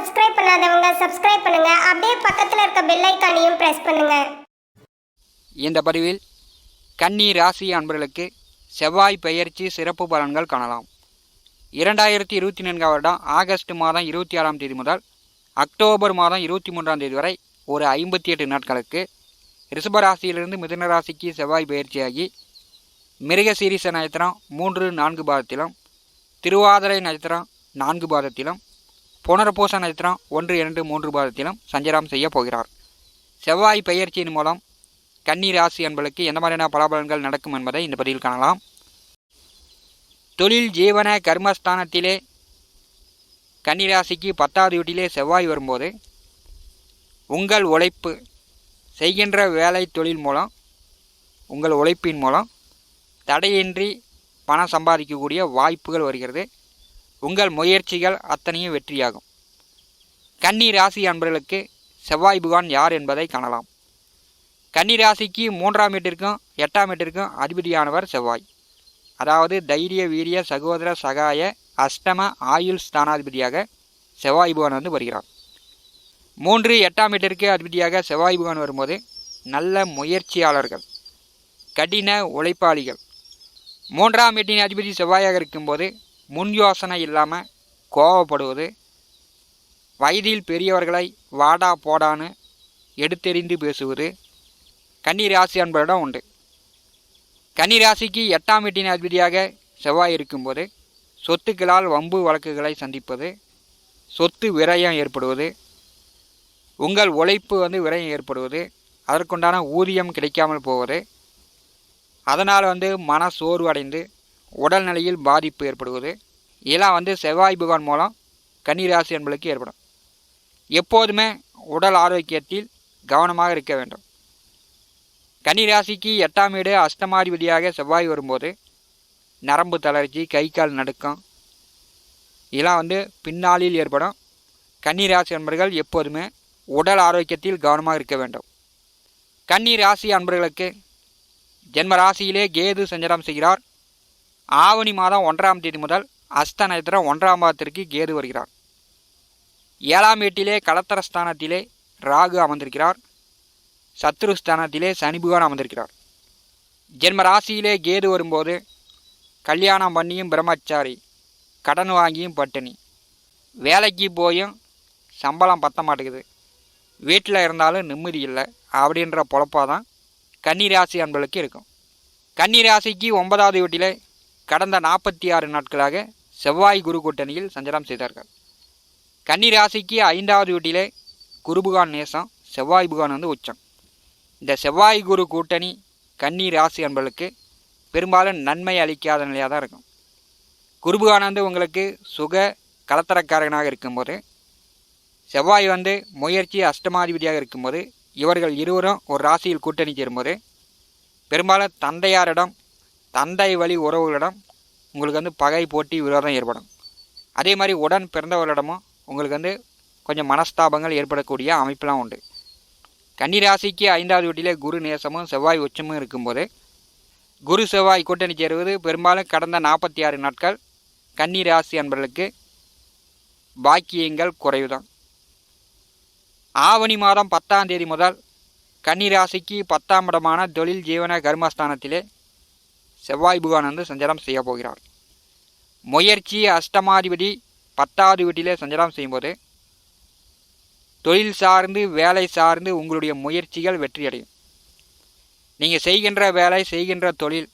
Subscribe பண்ணாதவங்க subscribe பண்ணுங்க. அப்படியே பக்கத்தில் இருக்க பெல் ஐக்கானையும் பிரஸ் பண்ணுங்க. இந்த பதிவில் கன்னி ராசி அன்பர்களுக்கு செவ்வாய் பெயர்ச்சி சிறப்பு பலன்கள் காணலாம். இரண்டாயிரத்தி இருபத்தி நான்காம் வருடம் ஆகஸ்ட் மாதம் இருபத்தி ஆறாம் தேதி முதல் அக்டோபர் மாதம் இருபத்தி மூன்றாம் தேதி வரை ஒரு ஐம்பத்தி எட்டு நாட்களுக்கு ரிஷபராசியிலிருந்து மிதுன ராசிக்கு செவ்வாய் பயிற்சியாகி மிருகசீரிச நட்சத்திரம் மூன்று நான்கு பாதத்திலும் திருவாதிரை நட்சத்திரம் நான்கு பாதத்திலும் புனர்பூச நட்சத்திரம் ஒன்று இரண்டு மூன்று பாதத்திலும் சஞ்சாரம் செய்ய போகிறார். செவ்வாய் பெயர்ச்சியின் மூலம் கன்னி ராசி என்பதற்கு எந்த மாதிரியான பலாபலன்கள் நடக்கும் என்பதை இந்த பதிவில் காணலாம். தொழில் ஜீவன கர்மஸ்தானத்திலே கன்னிராசிக்கு பத்தாவது வீட்டிலே செவ்வாய் வரும்போது உங்கள் உழைப்பு செய்கின்ற வேலை தொழில் மூலம் உங்கள் உழைப்பின் மூலம் தடையின்றி பணம் சம்பாதிக்கக்கூடிய வாய்ப்புகள் வருகிறது. உங்கள் முயற்சிகள் அத்தனையும் வெற்றியாகும். கன்னி ராசி அன்பர்களுக்கு செவ்வாய் புகான் யார் என்பதை காணலாம். கன்னி ராசிக்கு மூன்றாம் வீட்டிற்கும் எட்டாம் வீட்டிற்கும் அதிபதியானவர் செவ்வாய். அதாவது தைரிய வீரிய சகோதர சகாய அஷ்டம ஆயுள் ஸ்தானாதிபதியாக செவ்வாய் புகான் வந்து வருகிறார். மூன்று எட்டாம் வீட்டிற்கு அதிபதியாக செவ்வாய் புகான் வரும்போது நல்ல முயற்சியாளர்கள் கடின உழைப்பாளிகள். மூன்றாம் வீட்டின் அதிபதி செவ்வாயாக இருக்கும்போது முன் யோசனை இல்லாமல் கோவப்படுவது வயதில் பெரியவர்களை வாடா போடான்னு எடுத்தெறிந்து பேசுவது கன்னி ராசி அன்பரிடம் உண்டு. கன்னி ராசிக்கு எட்டாம் வீட்டின் அதிபதியாக செவ்வாய் இருக்கும்போது சொத்துக்களால் வம்பு வழக்குகளை சந்திப்பது சொத்து விரயம் ஏற்படுவது உங்கள் உழைப்பு வந்து விரயம் ஏற்படுவது அதற்குண்டான ஊதியம் கிடைக்காமல் போவது அதனால் வந்து மன சோர்வடைந்து உடல்நிலையில் பாதிப்பு ஏற்படுவது இதெல்லாம் வந்து செவ்வாய் பகவான் மூலம் கன்னிராசி என்பளுக்கு ஏற்படும். எப்போதுமே உடல் ஆரோக்கியத்தில் கவனமாக இருக்க வேண்டும். கன்னிராசிக்கு எட்டாம் வீடு அஷ்டமாதிபதியாக செவ்வாய் வரும்போது நரம்பு தளர்ச்சி கை கால் நடுக்கம் இதெல்லாம் வந்து பின்னாளில் ஏற்படும். கன்னிராசி அன்பர்கள் எப்போதுமே உடல் ஆரோக்கியத்தில் கவனமாக இருக்க வேண்டும். கன்னி ராசி அன்பர்களுக்கு ஜென்ம ராசியிலே கேது சஞ்சரம் செய்கிறார். ஆவணி மாதம் ஒன்றாம் தேதி முதல் அஸ்த நட்சத்திரம் ஒன்றாம் பாதத்திற்கு கேது வருகிறார். ஏழாம் வீட்டிலே கலத்தரஸ்தானத்திலே ராகு அமர்ந்திருக்கிறார். சத்ருஸ்தானத்திலே சனிபுகான் அமர்ந்திருக்கிறார். ஜென்ம ராசியிலே கேது வரும்போது கல்யாணம் பண்ணியும் பிரம்மச்சாரி கடன் வாங்கியும் பட்டினி. வேலைக்கு போயும் சம்பளம் பத்த மாட்டேங்குது. வீட்டில் இருந்தாலும் நிம்மதி இல்லை அப்படின்ற பொழப்பாக தான் கன்னிராசி அன்பளுக்கு இருக்கும். கன்னிராசிக்கு ஒன்பதாவது வீட்டிலே கடந்த நாற்பத்தி ஆறு நாட்களாக செவ்வாய் குரு கூட்டணியில் சஞ்சாரம் செய்தார்கள். கன்னிராசிக்கு ஐந்தாவது வீட்டிலே குருபுகான் நேசம் செவ்வாய் புகான் வந்து உச்சம். இந்த செவ்வாய் குரு கூட்டணி கன்னி ராசி என்பளுக்கு பெரும்பாலும் நன்மை அளிக்காத நிலையாக தான் இருக்கும். குருபுகான் வந்து உங்களுக்கு சுக கலத்தரக்காரனாக இருக்கும்போது செவ்வாய் வந்து முயற்சி அஷ்டமாதிபதியாக இருக்கும்போது இவர்கள் இருவரும் ஒரு ராசியில் கூட்டணி சேரும்போது பெரும்பாலும் தந்தையாரிடம் தந்தை வழி உறவுகளிடம் உங்களுக்கு வந்து பகை போட்டி விரோதம் ஏற்படும். அதே மாதிரி உடன் பிறந்தவர்களிடமும் உங்களுக்கு வந்து கொஞ்சம் மனஸ்தாபங்கள் ஏற்படக்கூடிய அமைப்பெலாம் உண்டு. கன்னிராசிக்கு ஐந்தாவது வீட்டிலே குரு நேசமும் செவ்வாய் உச்சமும் இருக்கும்போது குரு செவ்வாய் கூட்டணி சேருவது பெரும்பாலும் கடந்த நாற்பத்தி ஆறு நாட்கள் கன்னி ராசி அன்பர்களுக்கு பாக்கியங்கள் குறைவுதான். ஆவணி மாதம் பத்தாம் தேதி முதல் கன்னி ராசிக்கு பத்தாம் இடமான தொழில் ஜீவன கர்மஸ்தானத்திலே செவ்வாய் புகான் வந்து சஞ்சாரம் செய்ய போகிறார். முயற்சி அஷ்டமாதிபதி பத்தாவது வீட்டிலே சஞ்சாரம் செய்யும்போது தொழில் சார்ந்து வேலை சார்ந்து உங்களுடைய முயற்சிகள் வெற்றியடையும். நீங்கள் செய்கின்ற வேலை செய்கின்ற தொழில்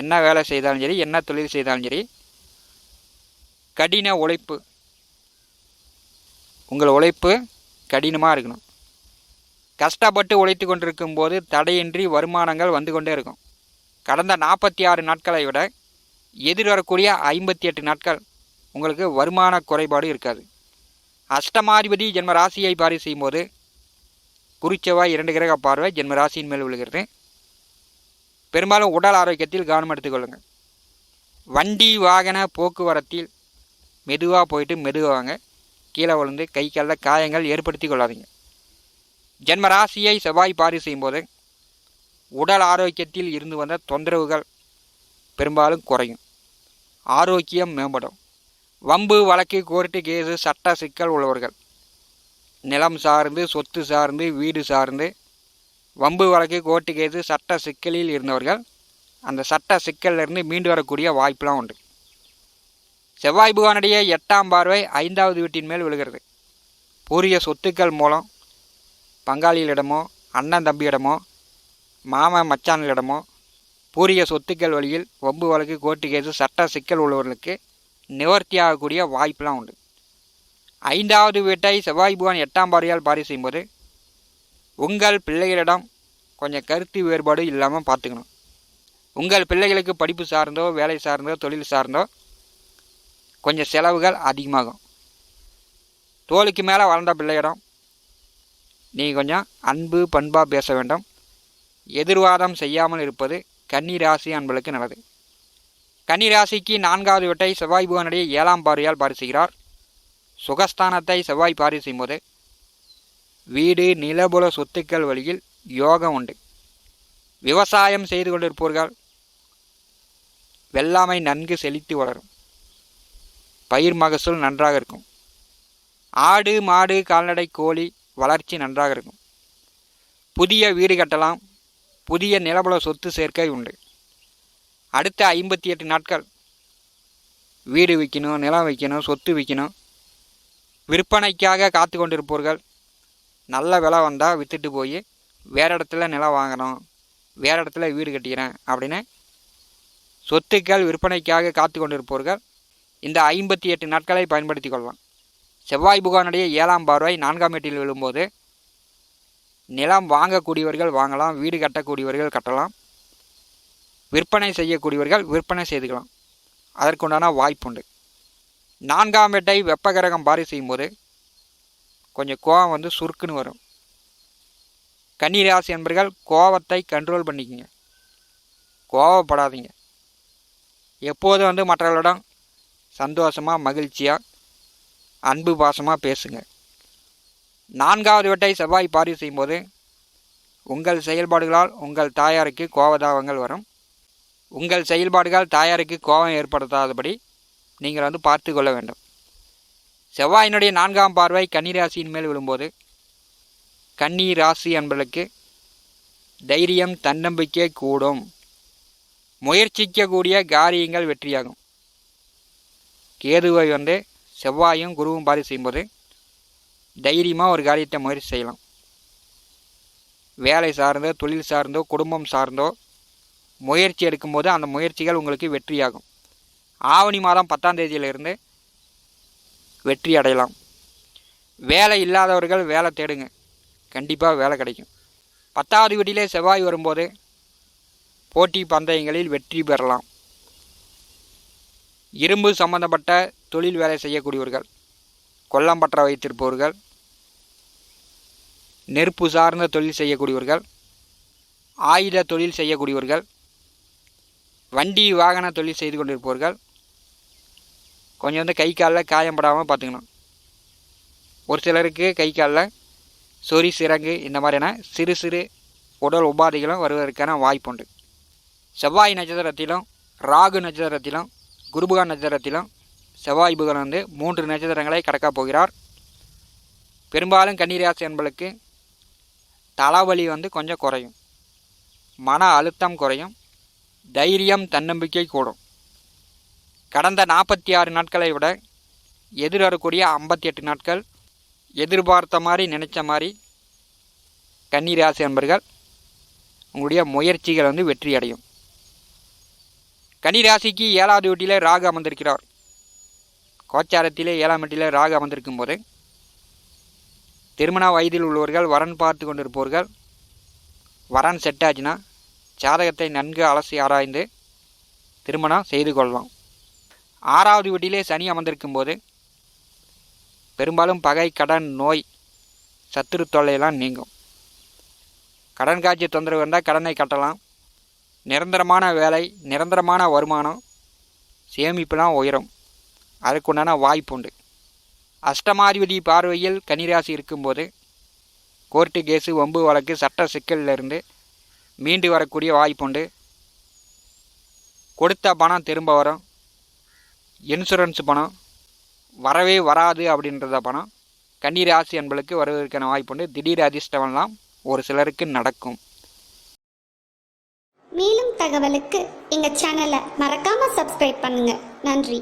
என்ன வேலை செய்தாலும் சரி என்ன தொழில் செய்தாலும் சரி கடின உழைப்பு உங்கள் உழைப்பு கடினமாக இருக்கணும். கஷ்டப்பட்டு உழைத்து கொண்டிருக்கும் போது தடையின்றி வருமானங்கள் வந்து கொண்டே இருக்கும். கடந்த நாற்பத்தி ஆறு நாட்களை விட எதிர்வரக்கூடிய ஐம்பத்தி எட்டு நாட்கள் உங்களுக்கு வருமான குறைபாடு இருக்காது. அஷ்டமாதிபதி ஜென்ம ராசியை பாரி செய்யும்போது குறிச்செவ்வாய் இரண்டு கிரக பார்வை ஜென்ம ராசியின் மேல் விழுகிறது. பெரும்பாலும் உடல் ஆரோக்கியத்தில் கவனம் எடுத்துக்கொள்ளுங்கள் வண்டி வாகன போக்குவரத்தில் மெதுவாக போயிட்டு மெதுவாங்க. கீழே விழுந்து கை காலில் காயங்கள் ஏற்படுத்தி கொள்ளாதீங்க. ஜென்ம ராசியை செவ்வாய் பாரி செய்யும்போது உடல் ஆரோக்கியத்தில் இருந்து வந்த தொந்தரவுகள் பெரும்பாலும் குறையும். ஆரோக்கியம் மேம்படும். வம்பு வழக்கு கோர்ட்டு கேஸு சட்ட சிக்கல் உள்ளவர்கள். நிலம் சார்ந்து சொத்து சார்ந்து வீடு சார்ந்து வம்பு வழக்கு கோர்ட்டு கேஸு சட்ட சிக்கலில் இருந்தவர்கள் அந்த சட்ட சிக்கலிருந்து மீண்டு வரக்கூடிய வாய்ப்பெலாம் உண்டு. செவ்வாய் புகானுடைய எட்டாம் பார்வை ஐந்தாவது வீட்டின் மேல் விழுகிறது. பூரிய சொத்துக்கள் மூலம் பங்காளிகளிடமோ அண்ணன் தம்பியிடமோ மாமன் மச்சான்களிடமோ பூரிய சொத்துக்கள் வழியில் ஒம்பு வழக்கு கோர்ட்டு கேஸு சட்ட சிக்கல் உள்ளவர்களுக்கு நிவர்த்தியாகக்கூடிய வாய்ப்பெலாம் உண்டு. ஐந்தாவது வீட்டை செவ்வாய் புகான் எட்டாம் பார்வையால் பாரி செய்யும்போது உங்கள் பிள்ளைகளிடம் கொஞ்சம் கருத்து வேறுபாடு இல்லாமல் பார்த்துக்கணும். உங்கள் பிள்ளைகளுக்கு படிப்பு சார்ந்தோ வேலை சார்ந்தோ தொழில் சார்ந்தோ கொஞ்சம் செலவுகள் அதிகமாகும். தோலுக்கு மேலே வளர்ந்த பிள்ளையிடம் நீ கொஞ்சம் அன்பு பண்பாக பேச வேண்டும். எதிர்வாதம் செய்யாமல் இருப்பது கன்னி ராசி அன்பளுக்கு நல்லது. கன்னி ராசிக்கு நான்காவது வீட்டை செவ்வாய் புவனுடைய ஏழாம் பார்வையால் பாரிசுகிறார். சுகஸ்தானத்தை செவ்வாய் பாரி செய்யும்போது வீடு நிலபுல சொத்துக்கள் வழியில் யோகம் உண்டு. விவசாயம் செய்து கொண்டிருப்பவர்கள் வெள்ளாமை நன்கு செழித்து வளரும். பயிர் மகசூல் நன்றாக இருக்கும். ஆடு மாடு கால்நடை கோழி வளர்ச்சி நன்றாக இருக்கும். புதிய வீடு கட்டலாம். புதிய நிலபல சொத்து சேர்க்கை உண்டு. அடுத்த ஐம்பத்தி எட்டு நாட்கள். வீடு விற்கணும் நிலம் விற்கணும் சொத்து விற்கணும் விற்பனைக்காக காத்து கொண்டிருப்பவர்கள் நல்ல விலை வந்தால் விற்றுட்டு போய் வேறு இடத்துல நிலம் வாங்கணும் வேறு இடத்துல வீடு கட்டிக்கிறேன் அப்படின்னு சொத்துக்கள் விற்பனைக்காக காத்து கொண்டிருப்பவர்கள் இந்த ஐம்பத்தி எட்டு நாட்களை பயன்படுத்தி கொள்ளலாம். செவ்வாய் புகானுடைய ஏழாம் பார்வை நான்காம் வீட்டில் விழும்போது நிலம் வாங்கக்கூடியவர்கள் வாங்கலாம் வீடு கட்டக்கூடியவர்கள் கட்டலாம் விற்பனை செய்யக்கூடியவர்கள் விற்பனை செய்துக்கலாம். அதற்குண்டான வாய்ப்புண்டு. நான்காம் வீட்டை வெப்பகிரகம் பாரி செய்யும்போது கொஞ்சம் கோவம் வந்து சுருக்குன்னு வரும். கன்னிராசி என்பர்கள் கோவத்தை கண்ட்ரோல் பண்ணிக்கோங்க. கோவப்படாதீங்க. எப்போதும் வந்து மற்றவர்களிடம் சந்தோஷமாக மகிழ்ச்சியாக அன்பு பாசமாக பேசுங்க. நான்காவது வட்டை செவ்வாய் பாரி செய்யும்போது உங்கள் செயல்பாடுகளால் உங்கள் தாயாருக்கு கோபதாபங்கள் வரும். உங்கள் செயல்பாடுகள் தாயாருக்கு கோபம் ஏற்படுத்தாதபடி நீங்கள் வந்து பார்த்து கொள்ள வேண்டும். செவ்வாயினுடைய நான்காம் பார்வை கன்னிராசியின் மேல் விழும்போது கன்னி ராசி என்பதற்கு தைரியம் தன்னம்பிக்கை கூடும். முயற்சிக்கக்கூடிய காரியங்கள் வெற்றியாகும். கேதுவை வந்து செவ்வாயும் குருவும் பாரி செய்யும்போது தைரியமாக ஒரு காரியத்தை முயற்சி செய்யலாம். வேலை சார்ந்தோ தொழில் சார்ந்தோ குடும்பம் சார்ந்தோ முயற்சி எடுக்கும்போது அந்த முயற்சிகள் உங்களுக்கு வெற்றியாகும். ஆவணி மாதம் பத்தாம் தேதியிலிருந்து வெற்றி அடையலாம். வேலை இல்லாதவர்கள் வேலை தேடுங்க. கண்டிப்பாக வேலை கிடைக்கும். பத்தாவது வீட்டிலே செவ்வாய் வரும்போது போட்டி பந்தயங்களில் வெற்றி பெறலாம். இரும்பு சம்பந்தப்பட்ட தொழில் வேலை செய்யக்கூடியவர்கள். கொல்லம்பற்ற வைத்திருப்பவர்கள் நெருப்பு சார்ந்த தொழில் செய்யக்கூடியவர்கள் ஆயுத தொழில் செய்யக்கூடியவர்கள் வண்டி வாகன தொழில் செய்து கொண்டிருப்பவர்கள் கொஞ்சம் வந்து கை காலில் காயம்படாமல் பார்த்துக்கணும். ஒரு சிலருக்கு கை காலில் சொறி சிறங்கு இந்த மாதிரியான சிறு சிறு உடல் உபாதைகளும் வருவதற்கான வாய்ப்புண்டு. செவ்வாய் நட்சத்திரத்திலும் ராகு நட்சத்திரத்திலும் குருபுகா நட்சத்திரத்திலும் செவ்வாய் புதன் வந்து மூன்று நட்சத்திரங்களை கடக்கப் போகிறார். பெரும்பாலும் கன்னிராசி என்பளுக்கு தலைவலி வந்து கொஞ்சம் குறையும். மன அழுத்தம் குறையும். தைரியம் தன்னம்பிக்கை கூடும். கடந்த நாற்பத்தி ஆறு நாட்களை விட எதிர்வரக்கூடிய ஐம்பத்தி எட்டு நாட்கள் எதிர்பார்த்த மாதிரி நினச்ச மாதிரி கன்னிராசி என்பர்கள் உங்களுடைய முயற்சிகள் வந்து வெற்றி அடையும் கன்னிராசிக்கு ஏழாவது வீட்டில் ராகு அமர்ந்திருக்கிறார். கோச்சாரத்திலே ஏழாம் எட்டிலே ராகு அமர்ந்திருக்கும் போது திருமண வயதில் உள்ளவர்கள் வரன் பார்த்து கொண்டிருப்பவர்கள். வரன் செட் ஆச்சுன்னா ஜாதகத்தை நன்கு அலசி ஆராய்ந்து திருமணம் செய்து கொள்ளலாம். ஆறாவது வீட்டிலே சனி அமர்ந்திருக்கும் போது பெரும்பாலும் பகை கடன் நோய் சத்துரு தொல்லையெல்லாம் நீங்கும். கடன் காட்சி தொந்தரவு இருந்தால் கடனை கட்டலாம். நிரந்தரமான வேலை நிரந்தரமான வருமானம் சேமிப்புலாம் உயரும். அதுக்குண்டான வாய்ப்புண்டு அஷ்டமாதிபதி பார்வையில் கன்னிராசி இருக்கும்போது கோர்ட்டு கேஸு வம்பு வழக்கு சட்ட சிக்கலிலிருந்து மீண்டு வரக்கூடிய வாய்ப்புண்டு கொடுத்த பணம் திரும்ப வரும். இன்சூரன்ஸ் பணம் வரவே வராது அப்படின்றத பணம் கன்னிராசி என்பளுக்கு வருவதற்கான வாய்ப்புண்டு திடீர் அதிர்ஷ்டமெல்லாம் ஒரு சிலருக்கு நடக்கும். மேலும் தகவலுக்கு எங்கள் சேனலை மறக்காமல் சப்ஸ்கிரைப் பண்ணுங்கள் நன்றி.